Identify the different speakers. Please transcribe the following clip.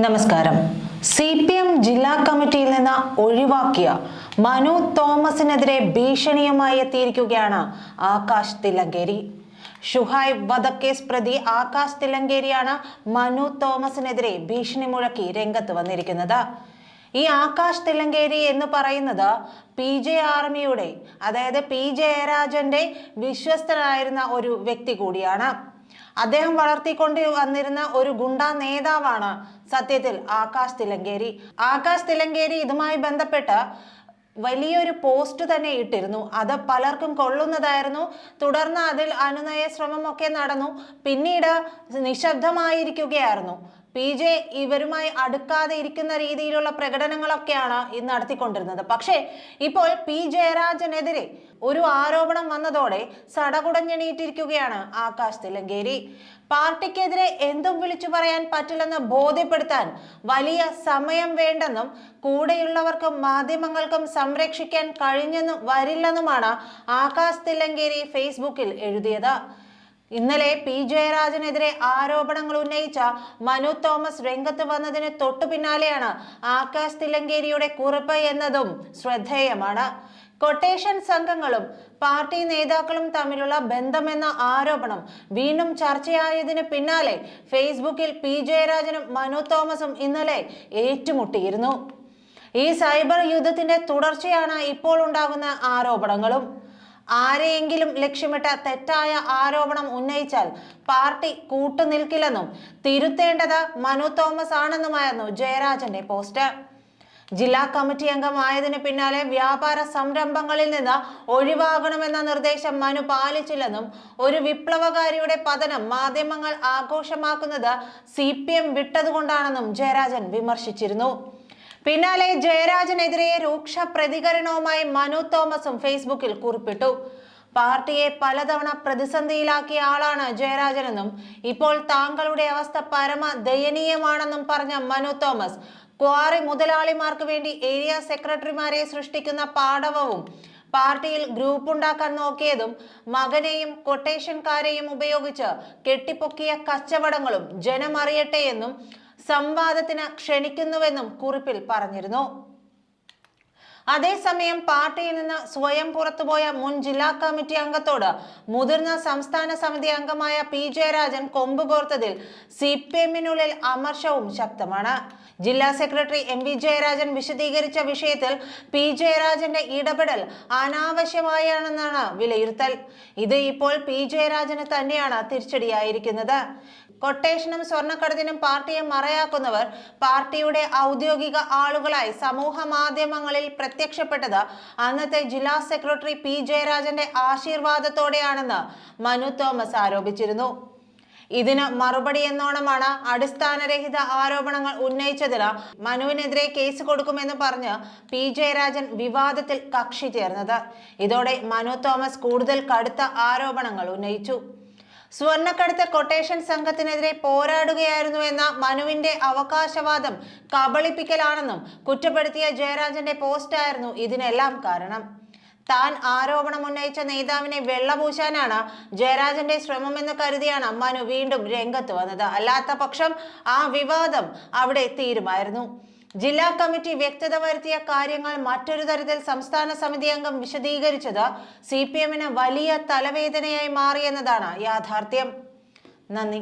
Speaker 1: നമസ്കാരം. C P M ജില്ലാ കമ്മിറ്റിയിൽ നിന്ന് ഒഴിവാക്കിയ മനു തോമസിനെതിരെ ഭീഷണിയുമായി എത്തിയിരിക്കുകയാണ് ആകാശ് തില്ലങ്കേരി. ഷുഹൈബ് വധക്കേസ് പ്രതി ആകാശ് തില്ലങ്കേരിയാണ് മനു തോമസിനെതിരെ ഭീഷണി മുഴക്കി രംഗത്ത് വന്നിരിക്കുന്നത്. ഈ ആകാശ് തില്ലങ്കേരി എന്ന് പറയുന്നത് പി ജെ ആർമിയുടെ അതായത് പി ജയരാജന്റെ വിശ്വസ്തനായിരുന്ന ഒരു വ്യക്തി കൂടിയാണ്. അദ്ദേഹം വളർത്തിക്കൊണ്ട് വന്നിരുന്ന ഒരു ഗുണ്ടാ നേതാവാണ് സത്യത്തിൽ ആകാശ് തിലങ്കേരി ആകാശ് തിലങ്കേരി ഇതുമായി ബന്ധപ്പെട്ട് വലിയൊരു പോസ്റ്റ് തന്നെ ഇട്ടിരുന്നു. അത് പലർക്കും കൊള്ളുന്നതായിരുന്നു. തുടർന്ന് അതിൽ അനുനയ ശ്രമമൊക്കെ നടന്നു. പിന്നീട് നിശബ്ദമായിരിക്കുകയായിരുന്നു. പി ജെ ഇവരുമായി അടുക്കാതെ ഇരിക്കുന്ന രീതിയിലുള്ള പ്രകടനങ്ങളൊക്കെയാണ് ഇന്ന് നടത്തിക്കൊണ്ടിരുന്നത്. പക്ഷേ ഇപ്പോൾ പി ജയരാജനെതിരെ ഒരു ആരോപണം വന്നതോടെ സടകുടഞ്ഞെണീറ്റിരിക്കുകയാണ് ആകാശ് തിലങ്കേരി പാർട്ടിക്കെതിരെ എന്തും വിളിച്ചു പറയാൻ പറ്റില്ലെന്ന് ബോധ്യപ്പെടുത്താൻ വലിയ സമയം വേണ്ടെന്നും കൂടെയുള്ളവർക്കും മാധ്യമങ്ങൾക്കും സംരക്ഷിക്കാൻ കഴിഞ്ഞെന്നും വരില്ലെന്നുമാണ് ആകാശ് തില്ലങ്കേരി ഫേസ്ബുക്കിൽ എഴുതിയത്. ഇന്നലെ പി ജയരാജനെതിരെ ആരോപണങ്ങൾ ഉന്നയിച്ച മനു തോമസ് രംഗത്ത് വന്നതിന് തൊട്ടു പിന്നാലെയാണ് ആകാശ് തില്ലങ്കേരിയുടെ കുറിപ്പ് എന്നതും ശ്രദ്ധേയമാണ്. കൊട്ടേഷൻ സംഘങ്ങളും പാർട്ടി നേതാക്കളും തമ്മിലുള്ള ബന്ധമെന്ന ആരോപണം വീണ്ടും ചർച്ചയായതിന് പിന്നാലെ ഫേസ്ബുക്കിൽ പി ജയരാജനും മനു തോമസും ഇന്നലെ ഏറ്റുമുട്ടിയിരുന്നു. ഈ സൈബർ യുദ്ധത്തിന്റെ തുടർച്ചയാണ് ഇപ്പോൾ ഉണ്ടാകുന്ന ആരോപണങ്ങളും. ആരെയെങ്കിലും ലക്ഷ്യമിട്ട് തെറ്റായ ആരോപണം ഉന്നയിച്ചാൽ പാർട്ടി കൂട്ടുനിൽക്കില്ലെന്നും തിരുത്തേണ്ടത് മനു തോമസ് ആണെന്നുമായിരുന്നു ജയരാജന്റെ പോസ്റ്റ്. ജില്ലാ കമ്മിറ്റി അംഗമായതിനു പിന്നാലെ വ്യാപാര സംരംഭങ്ങളിൽ നിന്ന് ഒഴിവാകണമെന്ന നിർദ്ദേശം മനു പാലിച്ചില്ലെന്നും ഒരു വിപ്ലവകാരിയുടെ പതനം മാധ്യമങ്ങൾ ആഘോഷമാക്കുന്നത് സി പി എം വിട്ടതുകൊണ്ടാണെന്നും ജയരാജൻ വിമർശിച്ചിരുന്നു. പിന്നാലെ ജയരാജനെതിരെ രൂക്ഷ പ്രതികരണവുമായി മനു തോമസും ഫേസ്ബുക്കിൽ കുറിപ്പിട്ടു. പാർട്ടിയെ പലതവണ പ്രതിസന്ധിയിലാക്കിയ ആളാണ് ജയരാജനെന്നും ഇപ്പോൾ താങ്കളുടെ അവസ്ഥ പരമ ദയനീയമാണെന്നും പറഞ്ഞ മനു തോമസ് ക്വാറി മുതലാളിമാർക്ക് വേണ്ടി ഏരിയ സെക്രട്ടറിമാരെ സൃഷ്ടിക്കുന്ന പാടവവും പാർട്ടിയിൽ ഗ്രൂപ്പ് ഉണ്ടാക്കാൻ നോക്കിയതും മകനെയും കൊട്ടേഷൻകാരെയും ഉപയോഗിച്ച് കെട്ടിപ്പൊക്കിയ കച്ചവടങ്ങളും ജനമറിയട്ടെ എന്നും സംവാദത്തിന് ക്ഷണിക്കുന്നുവെന്നും കുറിപ്പിൽ പറഞ്ഞിരുന്നു. അതേസമയം പാർട്ടിയിൽ നിന്ന് സ്വയം പുറത്തുപോയ മുൻ ജില്ലാ കമ്മിറ്റി അംഗത്തോട് മുതിർന്ന സംസ്ഥാന സമിതി അംഗമായ പി ജയരാജൻ കൊമ്പ് കോർത്തതിൽ സി പി എമ്മിനുള്ളിൽ അമർഷവും ശക്തമാണ്. ജില്ലാ സെക്രട്ടറി എം വി ജയരാജൻ വിശദീകരിച്ച വിഷയത്തിൽ പി ജയരാജന്റെ ഇടപെടൽ അനാവശ്യമായാണെന്നാണ് വിലയിരുത്തൽ. ഇത് ഇപ്പോൾ പി ജയരാജന് തന്നെയാണ് തിരിച്ചടിയായിരിക്കുന്നത്. കൊട്ടേഷനും സ്വർണക്കടത്തിനും പാർട്ടിയെ മറയാക്കുന്നവർ പാർട്ടിയുടെ ഔദ്യോഗിക ആളുകളായി സമൂഹ മാധ്യമങ്ങളിൽ പ്രത്യക്ഷപ്പെട്ടത്. അന്നത്തെ ജില്ലാ സെക്രട്ടറി പി ജയരാജന്റെ ആശീർവാദത്തോടെയാണെന്ന് മനു തോമസ് ആരോപിച്ചിരുന്നു. ഇതിന് മറുപടി എന്നോണമാണ് അടിസ്ഥാനരഹിത ആരോപണങ്ങൾ ഉന്നയിച്ചതിന് മനുവിനെതിരെ കേസ് കൊടുക്കുമെന്ന് പറഞ്ഞ് പി ജയരാജൻ വിവാദത്തിൽ കക്ഷി ചേർന്നത്. ഇതോടെ മനു തോമസ് കൂടുതൽ കടുത്ത ആരോപണങ്ങൾ ഉന്നയിച്ചു. സ്വർണക്കടത്ത് കൊട്ടേഷൻ സംഘത്തിനെതിരെ പോരാടുകയായിരുന്നു എന്ന മനുവിന്റെ അവകാശവാദം കബളിപ്പിക്കലാണെന്നും കുറ്റപ്പെടുത്തിയ ജയരാജന്റെ പോസ്റ്റായിരുന്നു ഇതിനെല്ലാം കാരണം. താൻ ആരോപണം ഉന്നയിച്ച നേതാവിനെ വെള്ളപൂശാനാണ് ജയരാജന്റെ ശ്രമമെന്ന് കരുതിയാണ് മനു വീണ്ടും രംഗത്ത് വന്നത്. അല്ലാത്ത പക്ഷം ആ വിവാദം അവിടെ തീരുമായിരുന്നു. ജില്ലാ കമ്മിറ്റി വ്യക്തത വരുത്തിയ കാര്യങ്ങൾ മറ്റൊരു തരത്തിൽ സംസ്ഥാന സമിതി അംഗം വിശദീകരിച്ചത് സി വലിയ തലവേദനയായി മാറിയെന്നതാണ് യാഥാർത്ഥ്യം. നന്ദി.